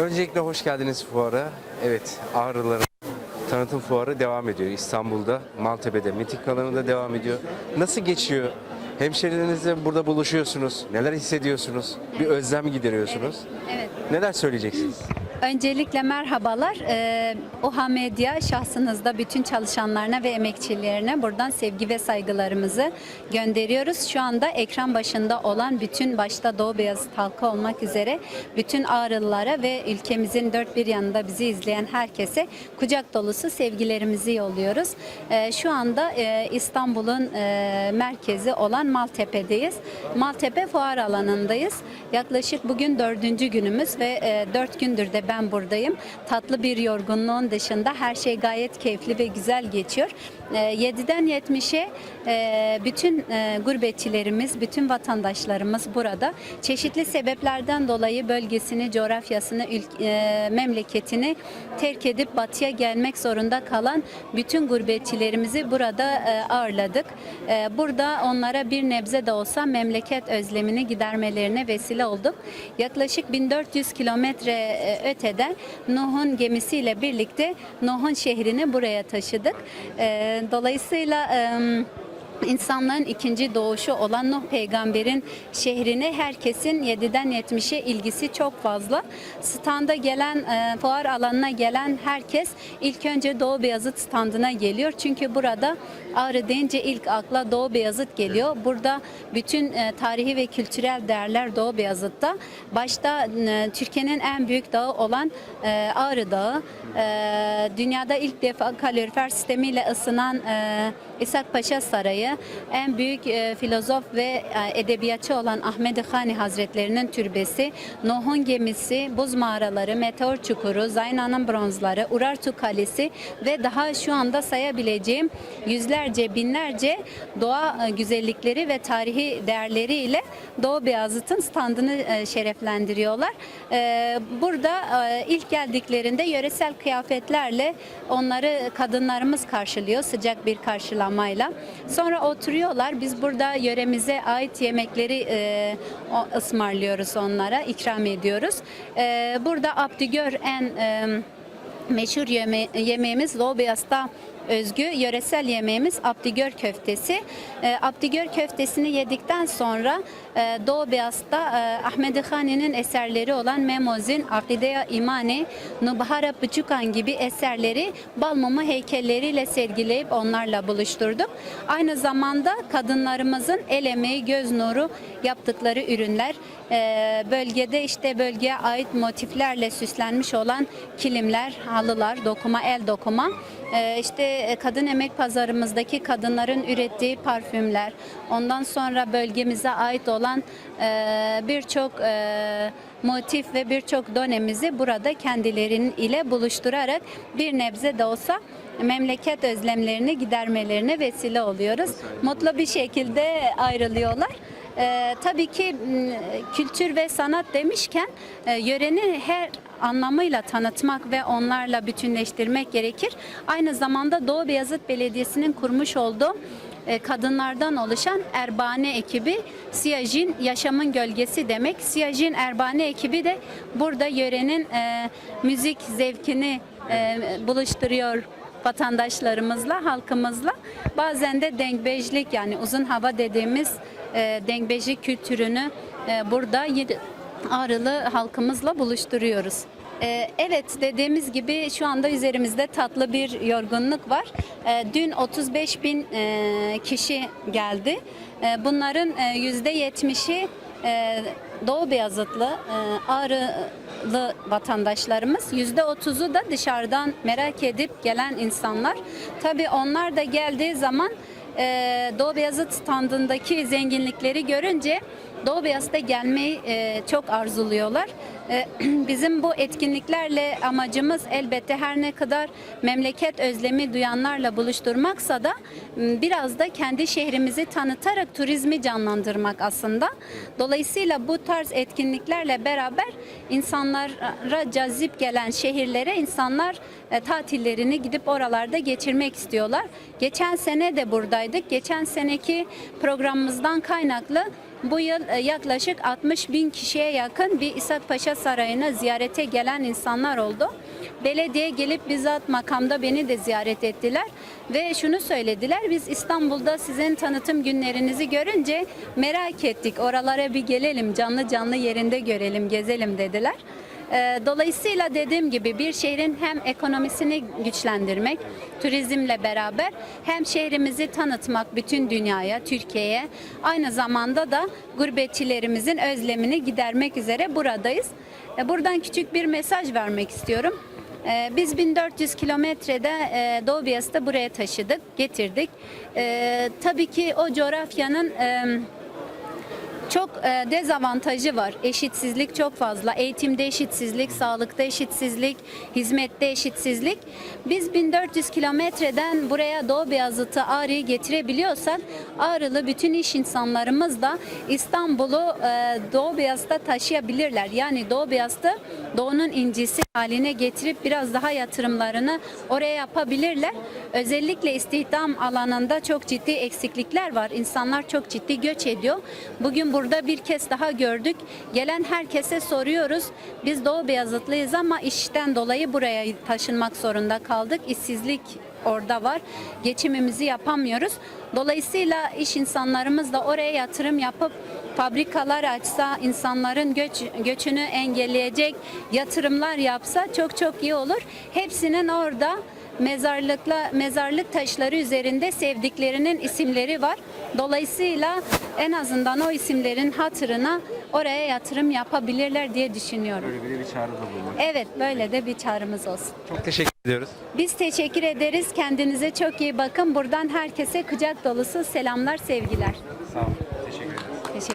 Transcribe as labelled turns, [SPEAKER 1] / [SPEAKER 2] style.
[SPEAKER 1] Öncelikle hoş geldiniz fuara. Evet, Ağrıların tanıtım fuarı devam ediyor. İstanbul'da, Maltepe'de, Mitik alanında devam ediyor. Nasıl geçiyor? Hemşerilerinizle burada buluşuyorsunuz. Neler hissediyorsunuz? Bir özlem gideriyorsunuz.
[SPEAKER 2] Evet.
[SPEAKER 1] Neler söyleyeceksiniz?
[SPEAKER 2] Öncelikle merhabalar. Ee, OHA Medya şahsınızda bütün çalışanlarına ve emekçilerine buradan sevgi ve saygılarımızı gönderiyoruz. Şu anda ekran başında olan bütün başta Doğu Beyazıt halkı olmak üzere bütün Ağrılılara ve ülkemizin dört bir yanında bizi izleyen herkese kucak dolusu sevgilerimizi yolluyoruz. Ee, şu anda e, İstanbul'un e, merkezi olan Maltepe'deyiz. Maltepe fuar alanındayız. Yaklaşık bugün dördüncü günümüz ve e, dört gündür de ben buradayım. Tatlı bir yorgunluğun dışında her şey gayet keyifli ve güzel geçiyor. E, 7'den 70'e e, bütün e, gurbetçilerimiz, bütün vatandaşlarımız burada. Çeşitli sebeplerden dolayı bölgesini, coğrafyasını, e, memleketini terk edip batıya gelmek zorunda kalan bütün gurbetçilerimizi burada ağırladık. Burada onlara bir nebze de olsa memleket özlemini gidermelerine vesile olduk. Yaklaşık 1400 kilometre e, öteden Nuh'un gemisiyle birlikte Nuh'un şehrini buraya taşıdık. E, Dolayısıyla e, İnsanların ikinci doğuşu olan Nuh peygamberin şehrine herkesin 7'den 70'e ilgisi çok fazla. Standa gelen, e, fuar alanına gelen herkes ilk önce Doğu Beyazıt standına geliyor. Çünkü burada Ağrı deyince ilk akla Doğu Beyazıt geliyor. Burada bütün e, tarihi ve kültürel değerler Doğu Beyazıt'ta. Başta e, Türkiye'nin en büyük dağı olan e, Ağrı Dağı. E, dünyada ilk defa kalorifer sistemiyle ısınan e, İshak Paşa Sarayı, en büyük e, filozof ve e, edebiyatçı olan Ahmet Hani Hazretlerinin türbesi, Nuh'un gemisi, buz mağaraları, meteor çukuru, Zayna'nın bronzları, Urartu Kalesi ve daha şu anda sayabileceğim yüzlerce, binlerce doğa e, güzellikleri ve tarihi değerleriyle Doğu Beyazıt'ın standını e, şereflendiriyorlar. E, Burada e, ilk geldiklerinde yöresel kıyafetlerle onları kadınlarımız karşılıyor sıcak bir karşılamayla. Sonra oturuyorlar. Biz burada yöremize ait yemekleri e, ısmarlıyoruz onlara, ikram ediyoruz. E, burada Abdigör en e, meşhur yeme- yemeğimiz Lobiyas'ta özgü yöresel yemeğimiz Abdigör köftesi. E, Abdigör köftesini yedikten sonra e, Doğu Beyaz'da e, Ahmet Hani'nin eserleri olan Memozin, Akideya İmani, Nubhara Bıçukan gibi eserleri bal mumu heykelleriyle sergileyip onlarla buluşturduk. Aynı zamanda kadınlarımızın el emeği, göz nuru yaptıkları ürünler, e, bölgede işte bölgeye ait motiflerle süslenmiş olan kilimler, halılar, dokuma, el dokuma, işte e, kadın emek pazarımızdaki kadınların ürettiği parfümler, ondan sonra bölgemize ait olan e, birçok e, motif ve birçok donemizi burada kendilerinin ile buluşturarak bir nebze de olsa memleket özlemlerini gidermelerine vesile oluyoruz. Mutlu bir şekilde ayrılıyorlar. Ee, tabii ki kültür ve sanat demişken e, yöreni her anlamıyla tanıtmak ve onlarla bütünleştirmek gerekir. Aynı zamanda Doğu Beyazıt Belediyesi'nin kurmuş olduğu kadınlardan oluşan Erbane ekibi Siyajin yaşamın gölgesi demek. Siyajin Erbane ekibi de burada yörenin e, müzik zevkini e, buluşturuyor vatandaşlarımızla, halkımızla. Bazen de dengbejlik yani uzun hava dediğimiz e, dengbejlik kültürünü e, burada Ağrılı halkımızla buluşturuyoruz. E, Evet dediğimiz gibi şu anda üzerimizde tatlı bir yorgunluk var. E, Dün 35 bin e, kişi geldi. E, Bunların e, yüzde 70'i e, Doğu Beyazıtlı, e, Ağrılı vatandaşlarımız. Yüzde otuzu da dışarıdan merak edip gelen insanlar. Tabii onlar da geldiği zaman Doğu Beyazıt standındaki zenginlikleri görünce Doğu Beyazıt'a gelmeyi e, çok arzuluyorlar. E, bizim bu etkinliklerle amacımız elbette her ne kadar memleket özlemi duyanlarla buluşturmaksa da biraz da kendi şehrimizi tanıtarak turizmi canlandırmak aslında. Dolayısıyla bu tarz etkinliklerle beraber insanlara cazip gelen şehirlere insanlar e, tatillerini gidip oralarda geçirmek istiyorlar. Geçen sene de buradaydık. Geçen seneki programımızdan kaynaklı Bu yıl e, yaklaşık 60 bin kişiye yakın bir İshak Paşa Sarayı'na ziyarete gelen insanlar oldu. Belediye gelip bizzat makamda beni de ziyaret ettiler ve şunu söylediler. Biz İstanbul'da sizin tanıtım günlerinizi görünce merak ettik. Oralara bir gelelim, canlı canlı yerinde görelim, gezelim dediler. Ee, Dolayısıyla dediğim gibi bir şehrin hem ekonomisini güçlendirmek, turizmle beraber hem şehrimizi tanıtmak bütün dünyaya, Türkiye'ye, aynı zamanda da gurbetçilerimizin özlemini gidermek üzere buradayız. Ee, Buradan küçük bir mesaj vermek istiyorum. Ee, Biz 1400 kilometrede e, Doğu Beyazıt'ı buraya taşıdık, getirdik. Tabii ki o coğrafyanın... çok e, dezavantajı var. Eşitsizlik çok fazla. Eğitimde eşitsizlik, sağlıkta eşitsizlik, hizmette eşitsizlik. Biz 1400 kilometreden buraya Doğu Beyazıt'ı Ağrı'yı getirebiliyorsak Ağrılı bütün iş insanlarımız da İstanbul'u e, Doğu Beyazıt'a taşıyabilirler. Yani Doğu Beyazıt'ı Doğu'nun incisi haline getirip biraz daha yatırımlarını oraya yapabilirler. Özellikle istihdam alanında çok ciddi eksiklikler var. İnsanlar çok ciddi göç ediyor. Bugün burada bir kez daha gördük. Gelen herkese soruyoruz. Biz Doğu Beyazıtlıyız ama işten dolayı buraya taşınmak zorunda kaldık. İşsizlik orada var. Geçimimizi yapamıyoruz. Dolayısıyla iş insanlarımız da oraya yatırım yapıp fabrikalar açsa, insanların göç, göçünü engelleyecek yatırımlar yapsa çok çok iyi olur. Hepsinin orada mezarlıkla mezarlık taşları üzerinde sevdiklerinin isimleri var. Dolayısıyla en azından o isimlerin hatırına oraya yatırım yapabilirler diye düşünüyorum.
[SPEAKER 1] Böyle bir bir çağrıda bulunmak.
[SPEAKER 2] Evet, böyle de bir çağrımız olsun.
[SPEAKER 1] Çok teşekkür ediyoruz.
[SPEAKER 2] Biz teşekkür ederiz. Kendinize çok iyi bakın. Buradan herkese kucak dolusu selamlar, sevgiler.
[SPEAKER 1] Sağ olun.